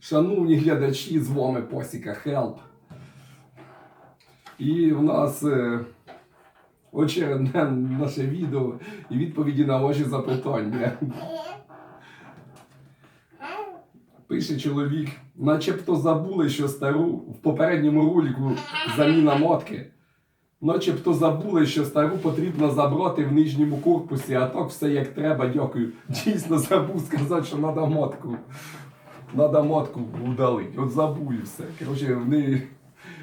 Шановні глядачі, з вами Посіка Хелп. І в нас е, очередне наше відео і відповіді на ваші запитання. Пише чоловік, начебто забули, що стару в попередньому ролику заміна мотки. Начебто забули, що стару потрібно забрати в нижньому корпусі, а так все як треба, дякую. Дійсно забув сказати, що треба мотку. Надо мотку удалити. От забув все. Коротше, вони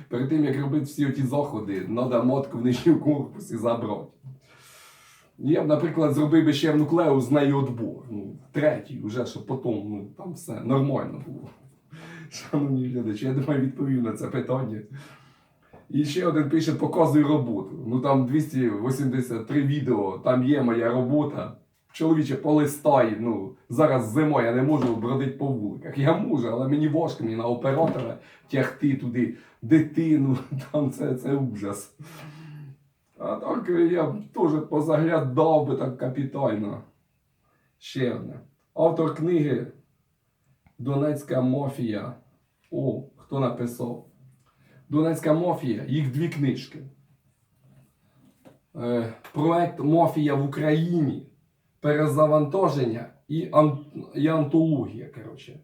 перед тим, як робити всі ті заходи, треба мотку в нижньому корпусі забрати. Я б, наприклад, зробив би ще в нуклеус з нею отбор. Ну, третій, вже, щоб потім ну, там все нормально було. Шановні глядачі, я думаю, відповів на це питання. І ще один пише, показуй роботу. Ну там 283 відео, там є моя робота. Чоловіче, полистай. Ну, зараз зима, я не можу бродити по вуликах. Я можу, але мені важко мені на оператора тягти туди дитину. Там це, це ужас. А так я теж позаглядав би так капітально. Ще одне. Автор книги Донецька мафія. О, хто написав? Донецька мафія, їх дві книжки. Е, проект Мафія в Україні. Перезавантаження і, ан- і антологія. Коротше.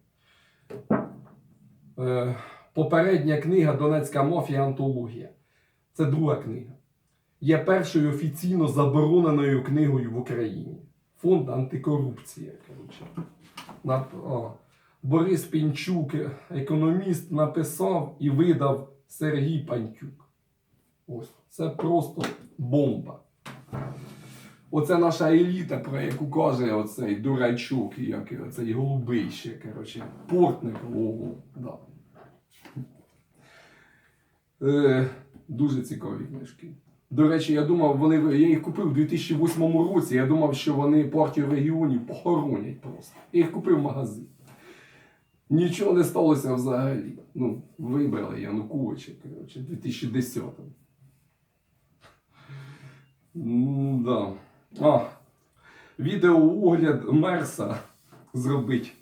Е, попередня книга Донецька мафія антологія. Це друга книга. Є першою офіційно забороненою книгою в Україні. Фонд антикорупція. Коротше. На, о, Борис Пінчук, економіст, написав і видав Сергій Пантюк. Ось. Це просто бомба. Оце наша еліта, про яку каже оцей дурачок, як його, цей голубий ще, коротше, портник. О, да. Е, дуже цікаві книжки. До речі, я думав, вони, я їх купив у 2008 році. Я думав, що вони партію регіонів похоронять просто. Я їх купив в магазині. Нічого не сталося взагалі. Ну, вибрали Януковича, коротше, в 2010-му. Ну, да. А, відеоогляд Мерса зробить.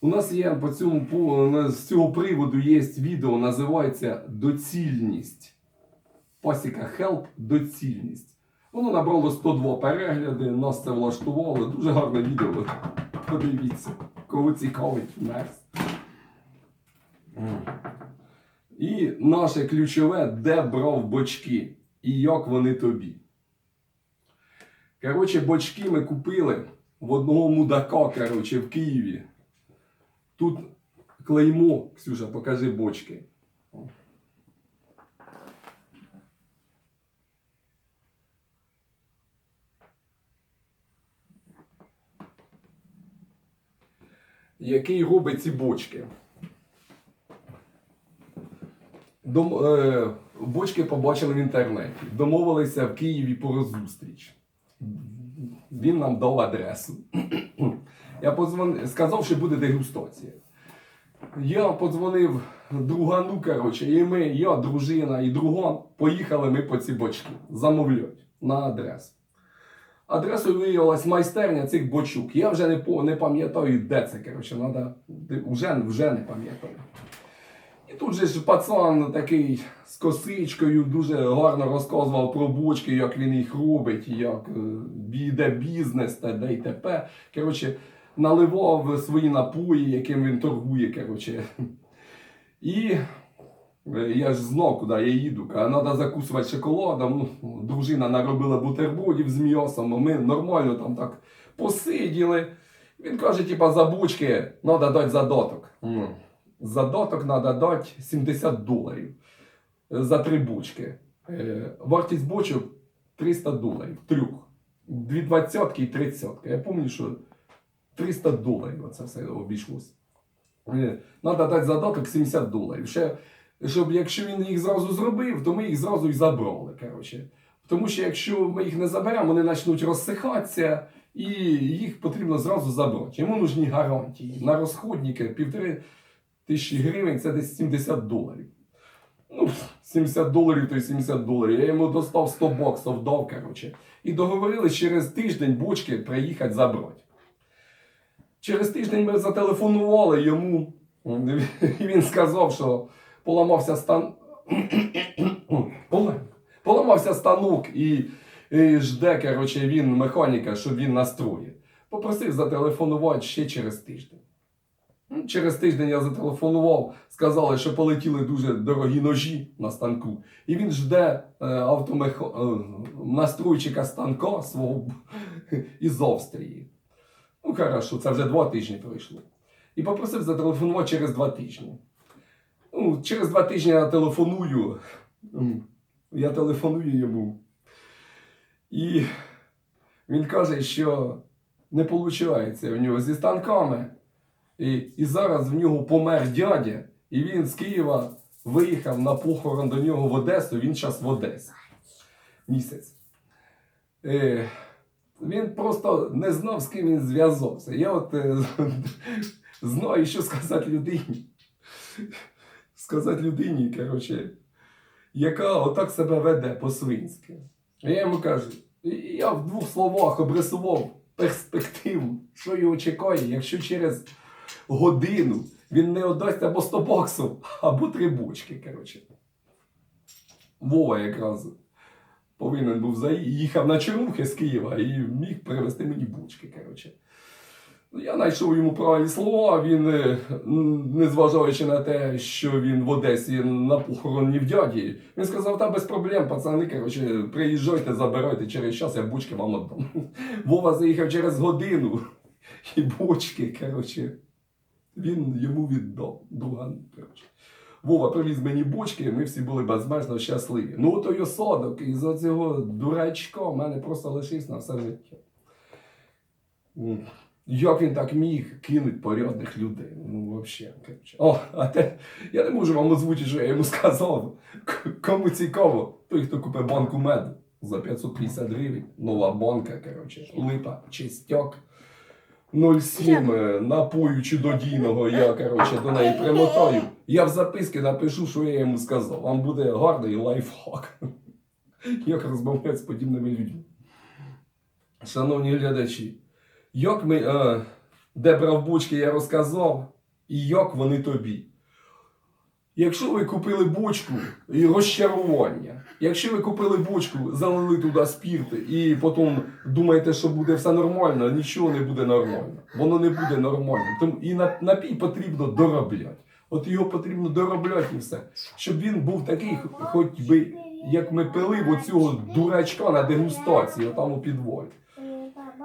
У нас є по цьому з цього приводу є відео, називається Доцільність. Пасіка Help Доцільність. Воно набрало 102 перегляди, нас це влаштувало. Дуже гарне відео. Подивіться, кого цікавить Мерс. І наше ключове, де брав бочки і як вони тобі. Коротше, бочки ми купили в одного мудака, коротше, в Києві. Тут клеймо, Ксюша, покажи бочки. Який робить ці бочки? Дом, е, бочки побачили в інтернеті. Домовилися в Києві про зустріч. Він нам дав адресу. Я подзвонив, сказав, що буде дегустація. Я подзвонив другану, коротше, і ми, я, дружина і друган, поїхали ми по ці бочки замовлять на адресу. Адресою виявилась майстерня цих бочок. Я вже не, не пам'ятаю, де це, коротше, надо, вже, вже не пам'ятаю. І тут же ж пацан такий з косичкою дуже гарно розказував про бочки, як він їх робить, як е, йде бізнес та де й т.п. Коротше, наливав свої напої, яким він торгує. Коротше. І е, я ж знав, куди я їду. Треба закусувати шоколадом. Ну, дружина наробила бутербродів з м'ясом, а ми нормально там так посиділи. Він каже, типа, за бочки треба дати задаток. Задаток треба дати 70 доларів за три бочки. Е, Вартість бочок 300 доларів. Трьох. Дві двадцятки і тридцятки. Я пам'ятаю, що 300 доларів це все обійшлося. Треба дати задаток 70 доларів. Ще, щоб якщо він їх зразу зробив, то ми їх зразу і забрали. Коротше. Тому що якщо ми їх не заберемо, вони почнуть розсихатися, і їх потрібно зразу забрати. Йому нужні гарантії. На розходники півтори тисячі гривень це десь 70 доларів. Ну, 70 доларів то й 70 доларів. Я йому достав 100 баксів дав, коротше. І договорились через тиждень бочки приїхати забрати. Через тиждень ми зателефонували йому він сказав, що поламався стан. Поламався станок і, і жде, коротше, він механіка, щоб він настроїв. Попросив зателефонувати ще через тиждень. Ну, Через тиждень я зателефонував, сказали, що полетіли дуже дорогі ножі на станку. І він жде е, автомехо... е, настройчика станка свого із Австрії. Ну, хорошо, це вже два тижні пройшло. І попросив зателефонувати через два тижні. Ну, через два тижні я телефоную. Я телефоную йому. І він каже, що не виходить в нього зі станками. І, і зараз в нього помер дядя, і він з Києва виїхав на похорон до нього в Одесу, він зараз в Одесі. Місяць. Е, він просто не знав, з ким він зв'язався. Я от е, знаю, що сказати людині. Сказати людині, коротше, яка отак себе веде по-свинськи. Я йому кажу, я в двох словах обрисував перспективу, що його чекає, якщо через годину він не отдасть або 100 баксів, або три бочки. Коротше. Вова якраз повинен був заїхав на Чернухи з Києва і міг привезти мені бочки. Коротше. Ну, Я знайшов йому правильні слова, він, е, незважаючи на те, що він в Одесі на похороні в дяді, він сказав, та без проблем, пацани, коротше, приїжджайте, забирайте через час, я бочки вам віддам. Вова заїхав через годину, і бочки, коротше, він йому віддав. Друган. Вова привіз мені бочки, ми всі були безмежно щасливі. Ну, той осадок із оцього дурачка в мене просто лишився на все життя. Як він так міг кинуть порядних людей? Ну, взагалі. О, а те, я не можу вам озвучити, що я йому сказав. Кому цікаво, той, хто купив банку меду за 550 гривень, нова банка, коротше, липа, чистяк. 07 е, напою чудодійного, я, коротше, до неї примотаю. Я в записки напишу, що я йому сказав. Вам буде гарний лайфхак. Як розмовляти з подібними людьми. Шановні глядачі, як ми, е, де брав бочки, я розказав, і як вони тобі. Якщо ви купили бочку і розчарування, якщо ви купили бочку, залили туди спірт і потім думаєте, що буде все нормально, нічого не буде нормально. Воно не буде нормально. Тому і на- напій потрібно доробляти. От його потрібно доробляти і все. Щоб він був такий, хоч би, як ми пили в оцього дурачка на дегустації, там у підвалі.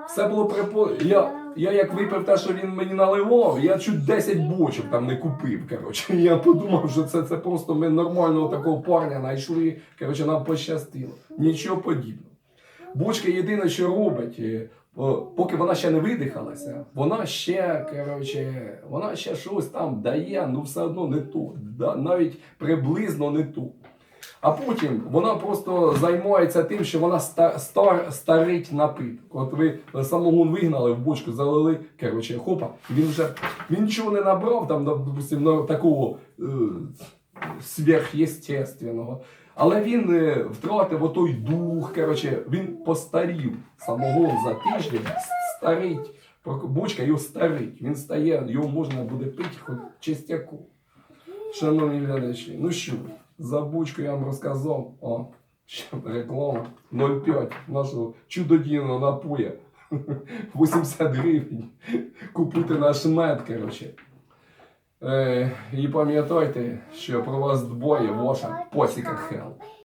Все було припо... Я, я як випив те, що він мені наливав, я чуть 10 бочок там не купив. Коротше. Я подумав, що це, це просто ми нормального такого парня знайшли. Коротше, нам пощастило. Нічого подібного. Бочка єдине, що робить, е, поки вона ще не видихалася, вона ще, коротше, вона ще щось там дає, ну все одно не то. Навіть приблизно не то. А потім вона просто займається тим, що вона ста, стар, старить напиток. От ви самогон вигнали в бочку, залили, коротше, хопа, він вже він нічого не набрав, там, допустим, такого е, сверхъестественного. Але він е, втратив отой дух, коротше, він постарів. Самогон за тиждень старить. Бочка його старить. Він стає, його можна буде пити хоч чистяку. Шановні глядачі, ну що, за бучку я вам розказав. О, реклама 0,5 нашого чудодійного напоя. 80 гривень. Купити наш мед, коротше. Е, і пам'ятайте, що про вас двоє ваша посіка Хелп.